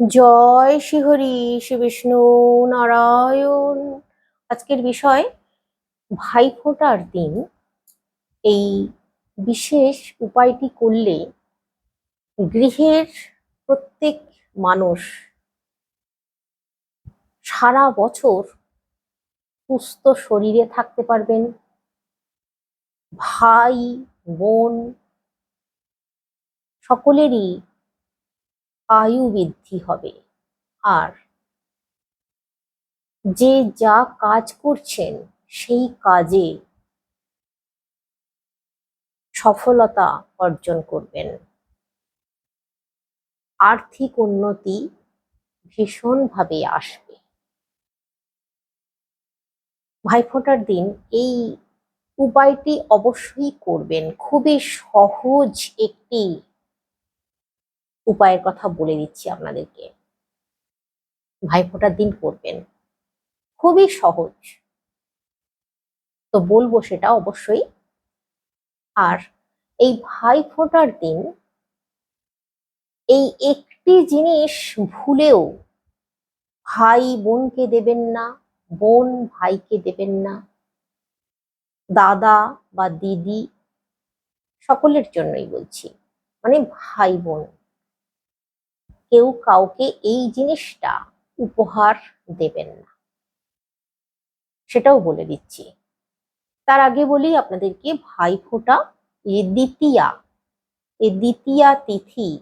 জয় শ্রীহরি শ্রী বিষ্ণু নারায়ণ। আজকের বিষয় ভাইফোঁটার দিন। এই বিশেষ উপায়টি করলে গৃহের প্রত্যেক মানুষ সারা বছর সুস্থ শরীরে থাকতে পারবেন। ভাই, বোন, সকলেরই আয়ু বৃদ্ধি হবে। আর যে যা কাজ করছেন, সেই কাজে সফলতা অর্জন করবেন। আর্থিক উন্নতি ভীষণভাবে আসবে। ভাইফোঁটার দিন, এই উপায়টি অবশ্যই করবেন। খুবই সহজ একটি উপায়ের কথা বলে দিচ্ছি আপনাদেরকে। ভাইফোঁটার দিন করবেন। খুবই সহজ। তো বলব সেটা অবশ্যই। আর এই ভাইফোঁটার দিন এই একটি জিনিস ভুলেও ভাই বোনকে দেবেন না, বোন ভাইকে দেবেন না, দাদা বা দিদি, সকলের জন্যই বলছি। মানে ভাই বোন। কেউ কাউকে এই জিনিসটা উপহার দেবেন না। সেটাও বলে দিচ্ছি। তার আগে বলি আপনাদেরকে ভাই ভাইফোঁটা এ দ্বিতীয়া এ দ্বিতীয়া তিথি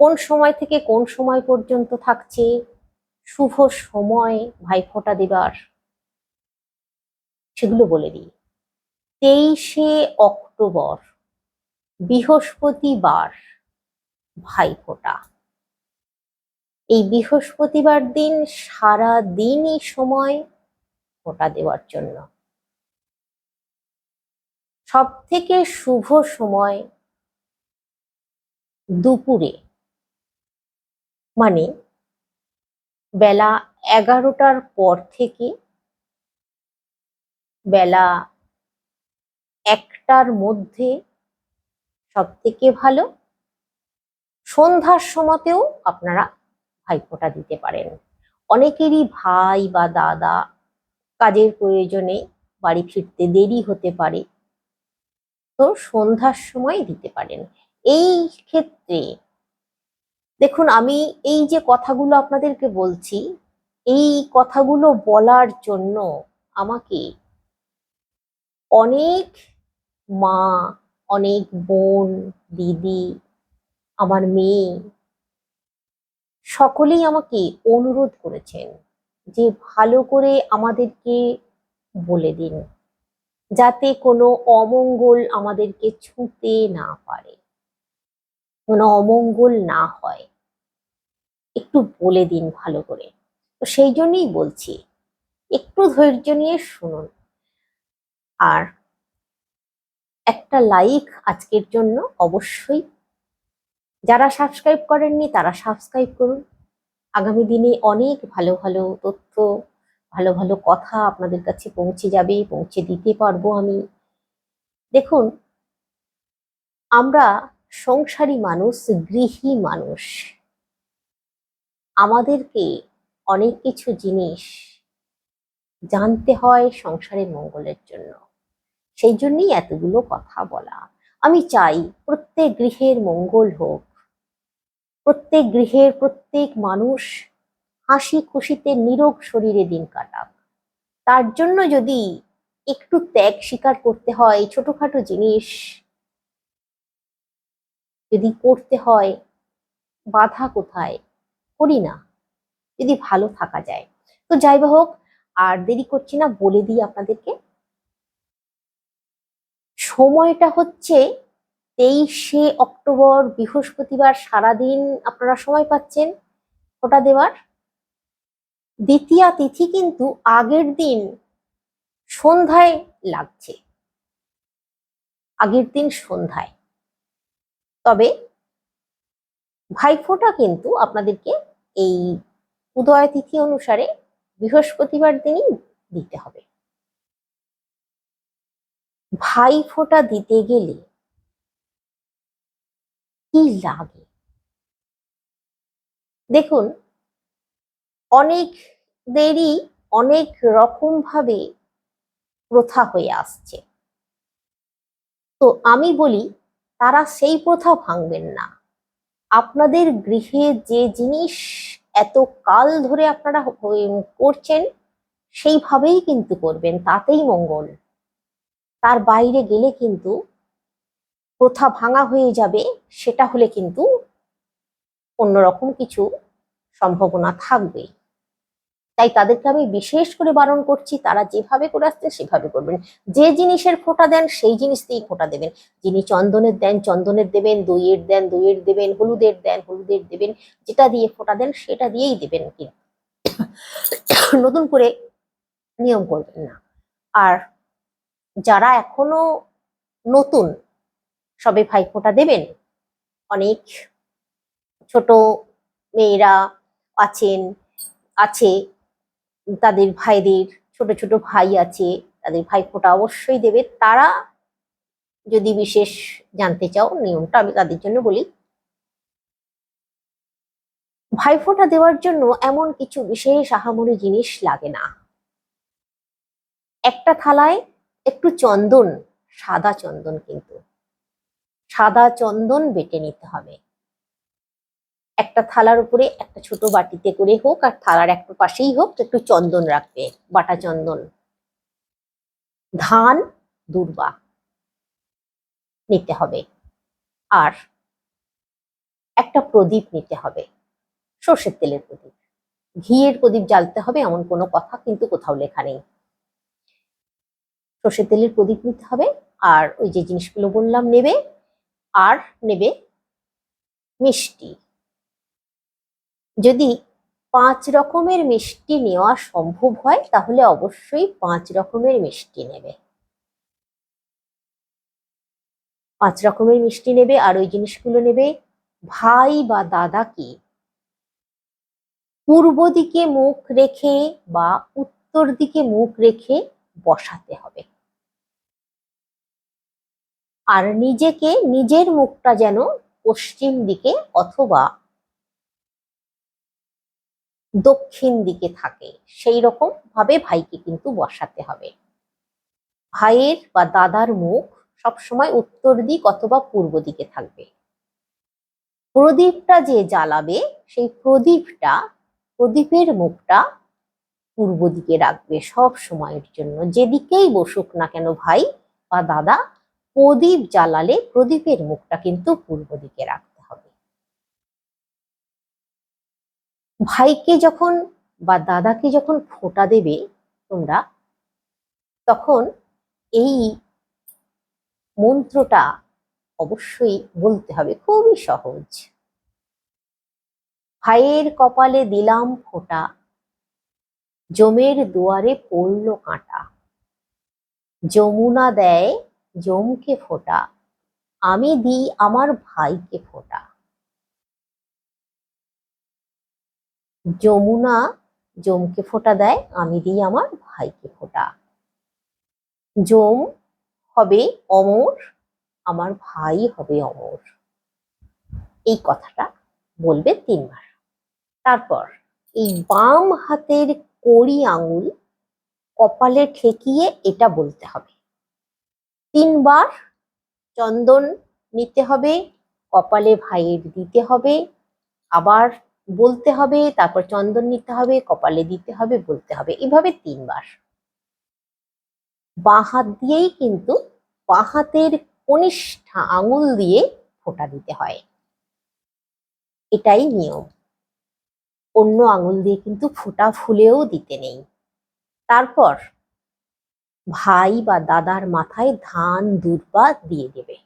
কোন সময় থেকে কোন সময় পর্যন্ত থাকছে? শুভ সময় ভাইফোঁটা দেবার। সেগুলো বলে দিই। তেইশে অক্টোবর বৃহস্পতিবার ভাইফোঁটা এই বৃহস্পতিবার দিন সারা দিনই সময় ফোঁটা দেওয়ার জন্য। সব থেকে শুভ সময় দুপুরে। মানে বেলা এগারোটার পর থেকে বেলা একটার মধ্যে সব থেকে ভালো সন্ধ্যার সময়তেও আপনারা ভাইফোঁটা দিতে পারেন। অনেকেরই ভাই বা দাদা কাজের প্রয়োজনে বাড়ি ফিরতে দেরি হতে পারে। তো সন্ধ্যার সময় দিতে পারেন। এই ক্ষেত্রে দেখুন, আমি এই যে কথাগুলো আপনাদেরকে বলছি, এই কথাগুলো বলার জন্য আমাকে অনেক মা, অনেক বোন, দিদি আমার মেয়ে। সকলেই আমাকে অনুরোধ করেছেন যে ভালো করে আমাদেরকে বলে দিন, যাতে কোনো অমঙ্গল আমাদেরকে ছুঁতে না পারে। কোনো অমঙ্গল না হয়। একটু বলে দিন ভালো করে। তো সেই জন্যই বলছি, একটু ধৈর্য নিয়ে শুনুন। আর একটা লাইক আজকের জন্য অবশ্যই যারা সাবস্ক্রাইব করেননি, তারা সাবস্ক্রাইব করুন। আগামী দিনে অনেক ভালো ভালো তথ্য, ভালো ভালো কথা আপনাদের কাছে পৌঁছে যাবে, পৌঁছে দিতে পারব আমি। দেখুন, আমরা সংসারী মানুষ, গৃহী মানুষ। আমাদেরকে অনেক কিছু জিনিস জানতে হয় সংসারের মঙ্গলের জন্য। সেই জন্যই এতগুলো কথা বলা। আমি চাই প্রত্যেক গৃহের মঙ্গল হোক প্রত্যেক গৃহের প্রত্যেক মানুষ হাসি খুশিতে নিরোগ শরীরে দিন কাটাক। তার জন্য যদি একটু ত্যাগ স্বীকার করতে হয়, ছোটখাটো জিনিস যদি করতে হয়, বাধা কোথায়? করি না। যদি ভালো থাকা যায়। তো যাই হোক, আর দেরি করছি না, বলে দিই আপনাদেরকে। সময়টা হচ্ছে তেইশে অক্টোবর বৃহস্পতিবার সারাদিন আপনারা সময় পাচ্ছেন ওটা দেওয়ার। দ্বিতীয় তিথি কিন্তু আগের দিন সন্ধ্যায় লাগছে। আগের দিন সন্ধ্যায়। তবে ভাইফোঁটা কিন্তু আপনাদেরকে এই উদয় তিথি অনুসারে বৃহস্পতিবার দিনই দিতে হবে। ভাইফোঁটা দিতে গেলে কি লাগে? দেখুন অনেকদেরই অনেক রকম ভাবে প্রথা হয়ে আসছে। তো আমি বলি, তারা সেই প্রথা ভাঙবেন না। আপনাদের গৃহে যে জিনিস এত কাল ধরে আপনারা করছেন, সেইভাবেই কিন্তু করবেন, তাতেই মঙ্গল। তার বাইরে গেলে কিন্তু প্রথা ভাঙা হয়ে যাবে, সেটা হলে কিন্তু অন্যরকম কিছু সম্ভাবনা থাকবে। তাই তাদেরকে আমি বিশেষ করে বারণ করছি, তারা যেভাবে করে আসছে সেভাবে করবেন। যে জিনিসের ফোঁটা দেন, সেই জিনিস দিয়েই ফোঁটা দেবেন। যিনি চন্দনের দেন, চন্দনের দেবেন, দইয়ের দেন, দইয়ের দেবেন, হলুদের দেন, হলুদের দেবেন, যেটা দিয়ে ফোঁটা দেন, সেটা দিয়েই দেবেন কিন্তু। নতুন করে নিয়ম করবেন না। আর যারা এখনও নতুন সবে ভাই ফোঁটা দেবেন। অনেক ছোট মেয়েরা আছেন, আছে, তাদের ভাইদের ছোট ছোট ভাই আছে, তাদের ভাই ফোঁটা অবশ্যই দেবে। তারা যদি বিশেষ জানতে চাও, নিয়মটা আমি তাদের জন্য বলি। ভাইফোঁটা দেওয়ার জন্য এমন কিছু বিশেষ আহামরি জিনিস লাগে না। একটা থালায় একটু চন্দন, সাদা চন্দন কিন্তু। সাদা চন্দন বেটে নিতে হবে। একটা থালার উপরে একটা ছোট বাটিতে করে হোক আর থালার একটা পাশেই হোক একটু চন্দন রাখবে, বাটা চন্দন। ধান, দুর্বা নিতে হবে। আর একটা প্রদীপ নিতে হবে, সর্ষের তেলের প্রদীপ। ঘিয়ের প্রদীপ জ্বালতে হবে এমন কোনো কথা কিন্তু কোথাও লেখা নেই। সর্ষের তেলের প্রদীপ নিতে হবে আর ওই যে জিনিসগুলো বললাম নেবে আর নেবে মিষ্টি। যদি পাঁচ রকমের মিষ্টি নেওয়া সম্ভব হয়, তাহলে অবশ্যই পাঁচ রকমের মিষ্টি নেবে। পাঁচ রকমের মিষ্টি নেবে আর ওই জিনিসগুলো নেবে ভাই বা দাদাকে। পূর্ব দিকে মুখ রেখে বা উত্তর দিকে মুখ রেখে বসাতে হবে। আর নিজেকে নিজের মুখটা যেন পশ্চিম দিকে অথবা দক্ষিণ দিকে থাকে, সেই রকম ভাবে ভাইকে কিন্তু বসাতে হবে। ভাইয়ের বা দাদার মুখ সবসময় উত্তর দিক অথবা পূর্ব দিকে থাকবে। প্রদীপটা যে জ্বালাবে, সেই প্রদীপটা, প্রদীপের মুখটা পূর্ব দিকে রাখবে সব সময়ের জন্য। যেদিকেই বসুক না কেন ভাই বা দাদা প্রদীপ জ্বালালে প্রদীপের মুখটা কিন্তু পূর্ব দিকে রাখতে হবে। ভাইকে যখন বা দাদাকে যখন ফোঁটা দেবে তোমরা, তখন এই মন্ত্রটা অবশ্যই বলতে হবে, খুবই সহজ। ভাইয়ের কপালে দিলাম ফোঁটা, জমের দুয়ারে পড়ল কাঁটা, যমুনা দেয় জমকে ফোটা, আমি দিই আমার ভাইকে ফোটা। যমুনা জমকে ফোটা দেয়, আমি দিই আমার ভাইকে ফোটা। জম হবে অমর, আমার ভাই হবে অমর। এই কথাটা বলবে তিনবার। তারপর এই বাম হাতের কড়ি আঙুল কপালে ঠেকিয়ে এটা বলতে হবে। তিনবার চন্দন নিতে হবে, কপালে ভাইয়ের দিতে হবে, আবার বলতে হবে, তারপর চন্দন নিতে হবে, কপালে দিতে হবে, বলতে হবে। এভাবে তিনবার। বাঁ হাত দিয়েই কিন্তু বাঁ হাতের কনিষ্ঠা আঙুল দিয়ে ফোঁটা দিতে হয়। এটাই নিয়ম। অন্য আঙুল দিয়ে কিন্তু ফোঁটা ফুলেও দিতে নেই। তারপর ভাই বা দাদার মাথায় ধান দুর্বা দিয়ে দেবে।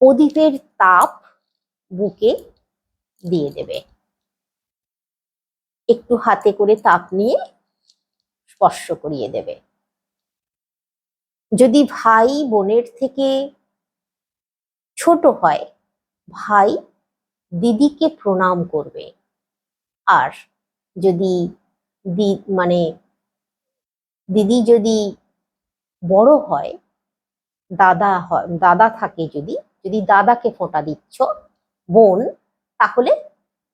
প্রদীপের তাপ বুকে দিয়ে দেবে। একটু হাতে করে তাপ নিয়ে স্পর্শ করিয়ে দেবে। যদি ভাই বোনের থেকে ছোট হয়, ভাই দিদিকে প্রণাম করবে। আর যদি মানে দিদি যদি বড় হয়, দাদা হয়, দাদা থাকে যদি যদি দাদাকে ফোঁটা দিচ্ছ, বোন, তাহলে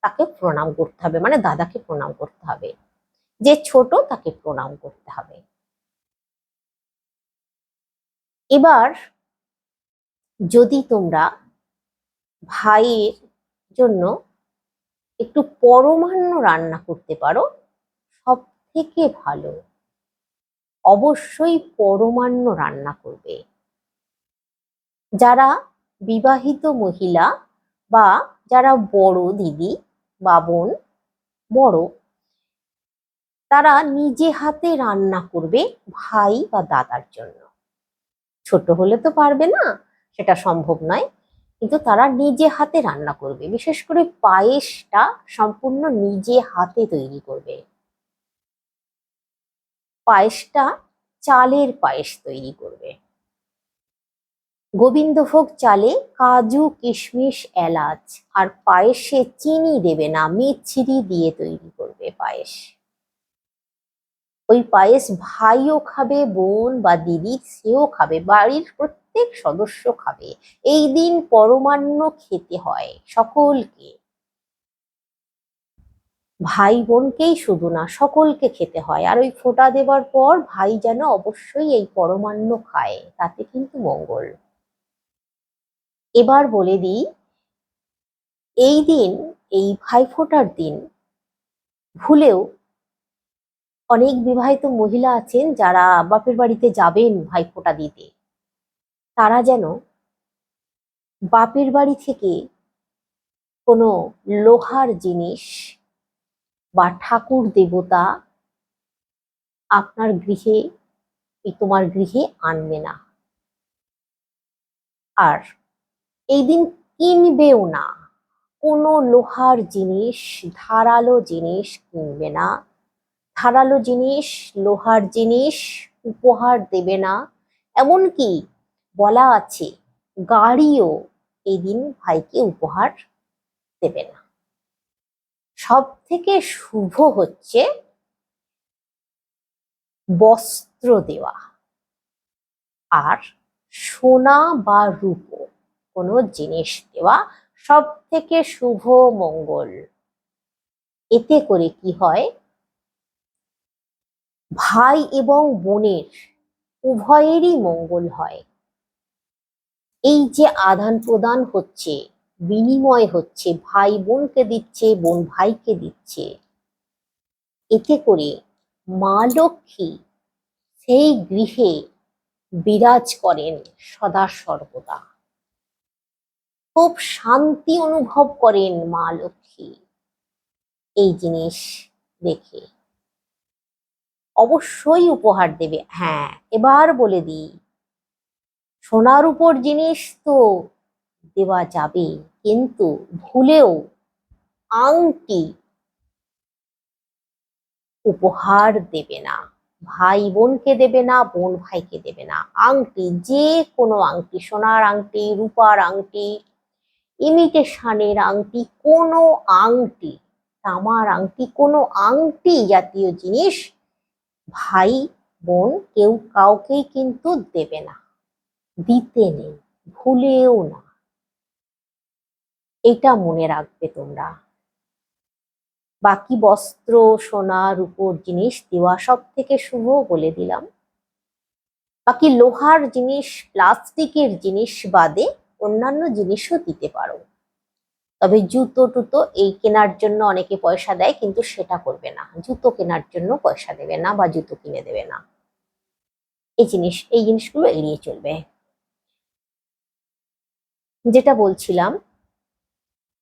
তাকে প্রণাম করতে হবে মানে দাদাকে প্রণাম করতে হবে। যে ছোট, তাকে প্রণাম করতে হবে। এবার যদি তোমরা ভাইয়ের জন্য একটু পরমান্ন রান্না করতে পারো সব থেকে ভালো। অবশ্যই পরমান্ন রান্না করবে। যারা বিবাহিত মহিলা বা যারা বড় দিদি বা বোন, বড়, তারা নিজে হাতে রান্না করবে ভাই বা দাদার জন্য। ছোট হলে তো পারবে না, সেটা সম্ভব নয়, কিন্তু তারা নিজে হাতে রান্না করবে। বিশেষ করে পায়েসটা সম্পূর্ণ নিজে হাতে তৈরি করবে। পায়েসটা চালের পায়েস তৈরি করবে। গোবিন্দভোগ চালে কাজু, কিশমিশ, এলাচ আর পায়েসে চিনি দেবে না মিছরি দিয়ে তৈরি করবে পায়েস। ওই পায়েস ভাইও খাবে, বোন বা দিদি সেও খাবে, বাড়ির প্রত্যেক সদস্য খাবে। এই দিন পরমান্ন খেতে হয় সকলকে। ভাই বোনকেই শুধু না, সকলকে খেতে হয়। আর ওই ফোঁটা দেবার পর ভাই যেন অবশ্যই এই পরমান্ন খায়, তাতে কিন্তু মঙ্গল। এবার বলে দিই, এই দিন, এই ভাইফোঁটার দিন, ভুলেও অনেক বিবাহিত মহিলা আছেন যারা বাপের বাড়িতে যাবেন ভাইফোঁটা দিতে। তারা যেন বাপের বাড়ি থেকে কোনো লোহার জিনিস বা ঠাকুর দেবতা আপনার গৃহে, তোমার গৃহে আনবে না। আর এই দিন কিনবেও না। কোনো লোহার জিনিস, ধারালো জিনিস কিনবে না। ধারালো জিনিস, লোহার জিনিস উপহার দেবে না। এমনকি বলা আছে, গাড়িও এই দিন ভাইকে উপহার দেবে না। সব থেকে শুভ হচ্ছে বস্ত্র দেওয়া আর সোনা বা রূপো, কোনো জিনিস দেওয়া সব থেকে শুভ মঙ্গল। এতে করে কি হয়? ভাই এবং বোনের উভয়েরই মঙ্গল হয়। এই যে আদান প্রদান হচ্ছে বিনিময় হচ্ছে, ভাই বোনকে দিচ্ছে, বোন ভাইকে দিচ্ছে। এতে করে মা লক্ষ্মী সেই গৃহে বিরাজ করেন সদা সর্বদা। খুব শান্তি অনুভব করেন মা লক্ষ্মী। এই জিনিস দেখে। অবশ্যই উপহার দেবে। হ্যাঁ এবার বলে দিই। সোনার উপর জিনিস তো দেওয়া যাবে। কিন্তু ভুলেও আংটি উপহার দেবে না ভাই বোনকে দেবে না বোন ভাইকে দেবে না। আংটি, যে কোনো আংটি, সোনার আংটি, রূপার আংটি ইমিটেশনের আংটি, কোনো আংটি, তামার আংটি, কোনো আংটি জাতীয় জিনিস ভাই বোন কেউ কাউকেই কিন্তু দেবে না, দিতে নেই, ভুলেও না। এটা মনে রাখবে তোমরা। বাকি বস্ত্র, সোনা, রূপোর জিনিস দেওয়া সব থেকে শুভ বলে দিলাম। বাকি লোহার জিনিস, প্লাস্টিকের জিনিস বাদে অন্যান্য জিনিসও দিতে পারো। তবে জুতো, টুতো এই কেনার জন্য অনেকে পয়সা দেয়, কিন্তু সেটা করবে না। জুতো কেনার জন্য পয়সা দেবে না বা জুতো কিনে দেবে না। এই জিনিস, এই জিনিসগুলো এড়িয়ে চলবে। যেটা বলছিলাম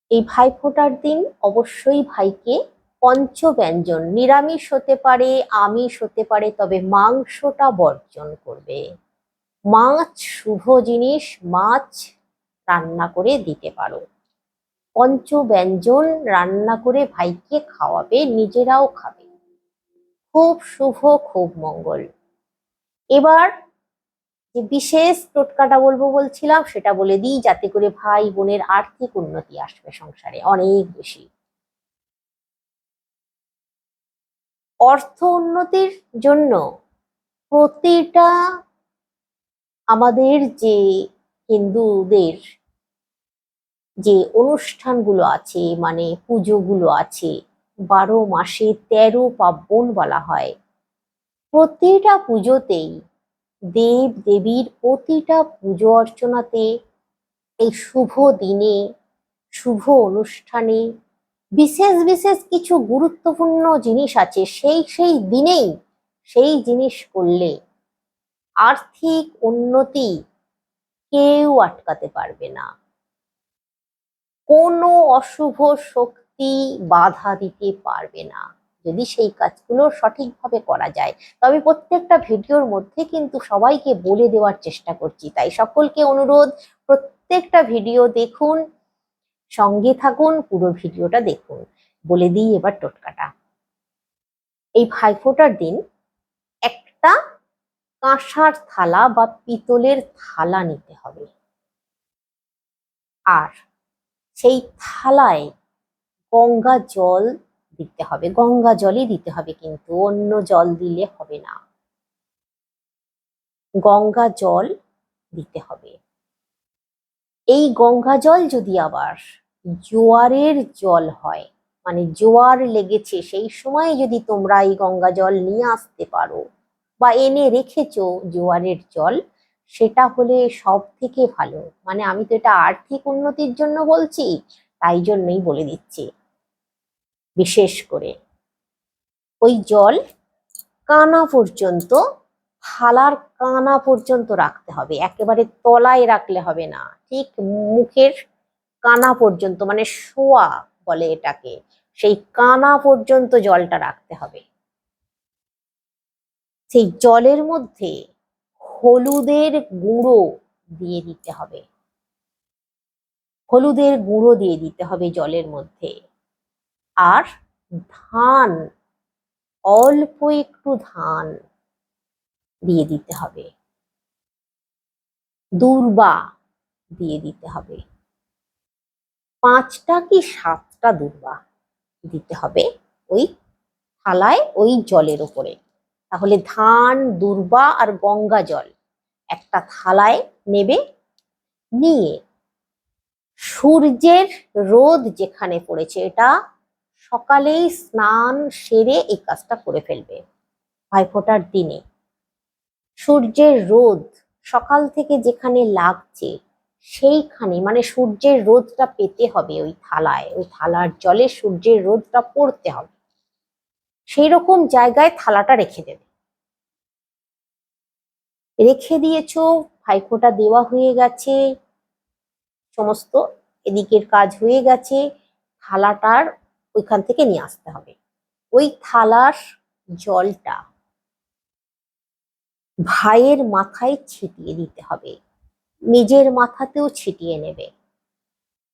এই ভাইফোঁটার দিন অবশ্যই ভাইকে পঞ্চব্যঞ্জন, নিরামিষ হতে পারে, আমিষ হতে পারে, তবে মাংসটা বর্জন করবে। মাছ শুভ জিনিস, মাছ রান্না করে দিতে পারো। পঞ্চব্যঞ্জন রান্না করে ভাইকে খাওয়াবে, নিজেরাও খাবে। খুব শুভ, খুব মঙ্গল। এবার যে বিশেষ টোটকাটা বলব বলছিলাম, সেটা বলে দিই যাতে করে ভাই বোনের আর্থিক উন্নতি আসবে সংসারে অনেক বেশি। অর্থ উন্নতির জন্য প্রতিটা আমাদের যে হিন্দুদের যে অনুষ্ঠানগুলো আছে মানে পুজোগুলো আছে, বারো মাসে তেরো পার্বণ বলা হয়, প্রতিটা পুজোতেই দেব দেবীর প্রতিটা পুজো অর্চনাতে এই শুভ দিনে, শুভ অনুষ্ঠানে বিশেষ বিশেষ কিছু গুরুত্বপূর্ণ জিনিস আছে। সেই সেই দিনেই সেই জিনিস করলে আর্থিক উন্নতি কেউ আটকাতে পারবে না। কোনো অশুভ শক্তি বাধা দিতে পারবে না। যদি সেই কাজগুলো সঠিকভাবে করা যায়। তবে প্রত্যেকটা ভিডিওর মধ্যে কিন্তু সবাইকে বলে দেওয়ার চেষ্টা করছি। তাই সকলকে অনুরোধ, প্রত্যেকটা ভিডিও দেখুন, সঙ্গে থাকুন, পুরো ভিডিওটা দেখুন। বলে দিই এবার টোটকাটা। এই ভাইফোঁটার দিন একটা কাঁসার থালা বা পিতলের থালা নিতে হবে। আর সেই থালায় গঙ্গা জল দিতে হবে, গঙ্গা জলই দিতে হবে কিন্তু অন্য জল দিলে হবে না। গঙ্গা জল দিতে হবে। এই গঙ্গা জল যদি আবার জোয়ারের জল হয় মানে জোয়ার লেগেছে, সেই সময় যদি তোমরা এই গঙ্গা জল নিয়ে আসতে পারো বা এনে রেখেছ জোয়ারের জল, সেটা হলে সব থেকে ভালো। মানে আমি তো এটা আর্থিক উন্নতির জন্য বলছি, তাই জন্যই বলে দিচ্ছি। বিশেষ করে। ওই জল কানা পর্যন্ত, থালার কানা পর্যন্ত রাখতে হবে। একেবারে তলায় রাখলে হবে না। ঠিক মুখের কানা পর্যন্ত মানে শোয়া বলে এটাকে, সেই কানা পর্যন্ত জলটা রাখতে হবে। সেই জলের মধ্যে হলুদের গুঁড়ো দিয়ে দিতে হবে। হলুদের গুঁড়ো দিয়ে দিতে হবে জলের মধ্যে। আর ধান, অল্প একটু ধান দিয়ে দিতে হবে। দুর্বা দিয়ে দিতে হবে। পাঁচটা কি সাতটা দূর্বা দিতে হবে ওই থালায়, ওই জলের ওপরে। তাহলে ধান, দুর্বা আর গঙ্গা জল একটা থালায় নেবে, নিয়ে সূর্যের রোদ যেখানে পড়েছে, এটা সকালেই স্নান সেরে এই কাজটা করে ফেলবে, ভাইফোঁটার দিনে। সূর্যের রোদ সকাল থেকে যেখানে লাগছে, সেইখানে মানে সূর্যের রোদটা পেতে হবে ওই থালায়, ওই থালার জলে সূর্যের রোদটা পড়তে হবে। সেই রকম জায়গায় থালাটা রেখে দেবে। রেখে দিয়েছ, ভাইফোঁটা দেওয়া হয়ে গেছে, সমস্ত এদিকের কাজ হয়ে গেছে, থালাটার ওইখান থেকে নিয়ে আসতে হবে। ওই থালার জলটা ভাইয়ের মাথায় ছিটিয়ে দিতে হবে। নিজের মাথাতেও ছিটিয়ে নেবে।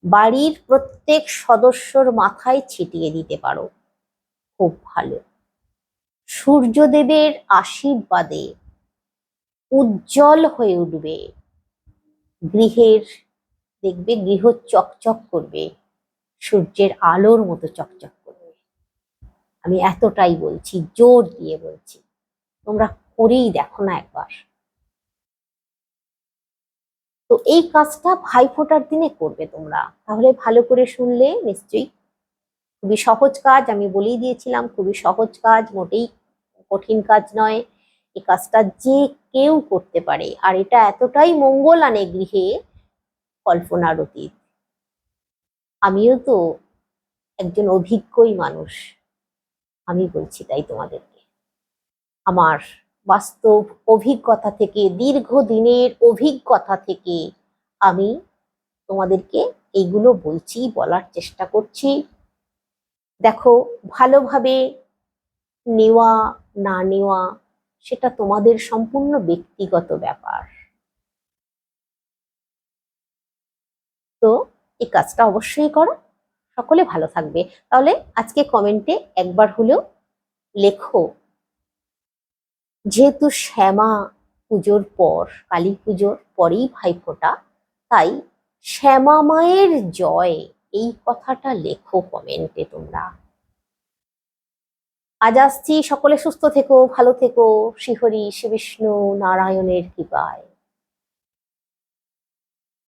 বাড়ির প্রত্যেক সদস্যর মাথায় ছিটিয়ে দিতে পারো। খুব ভালো। সূর্যদেবের আশীর্বাদে উজ্জ্বল হয়ে উঠবে। গৃহের, দেখবে গৃহ চকচক করবে। সূর্যের আলোর মতো চকচক করবে। আমি এতটাই বলছি, জোর দিয়ে বলছি, তোমরা করেই দেখো না একবার। তো এই কাজটা ভাইফোঁটার দিনে করবে তোমরা। তাহলে ভালো করে শুনলে নিশ্চয়ই। খুবই সহজ কাজ, আমি বলেই দিয়েছিলাম, খুবই সহজ কাজ, মোটেই কঠিন কাজ নয়। এই কাজটা যে কেউ করতে পারে। আর এটা এতটাই মঙ্গল আনে গৃহে কল্পনার অতীত আমিও তো একজন অভিজ্ঞই মানুষ। আমি বলছি তাই তোমাদেরকে। আমার বাস্তব অভিজ্ঞতা থেকে, দীর্ঘদিনের অভিজ্ঞতা থেকে আমি তোমাদেরকে এইগুলো বলছি, বলার চেষ্টা করছি। দেখো, ভালোভাবে নেওয়া, না নেওয়া, সেটা তোমাদের সম্পূর্ণ ব্যক্তিগত ব্যাপার। তো এই কাজটা অবশ্যই করো। সকলে ভালো থাকবে। তাহলে আজকে কমেন্টে একবার হলেও লেখো, যেহেতু শ্যামা পুজোর পর, কালী পুজোর পরেই ভাইফোঁটা, তাই শ্যামা মায়ের জয়, এই কথাটা লেখো কমেন্টে তোমরা। আজ আসছি। সকলে সুস্থ থেকো, ভালো থেকো। শ্রীহরি, শ্রী বিষ্ণু, নারায়ণের কৃপায়।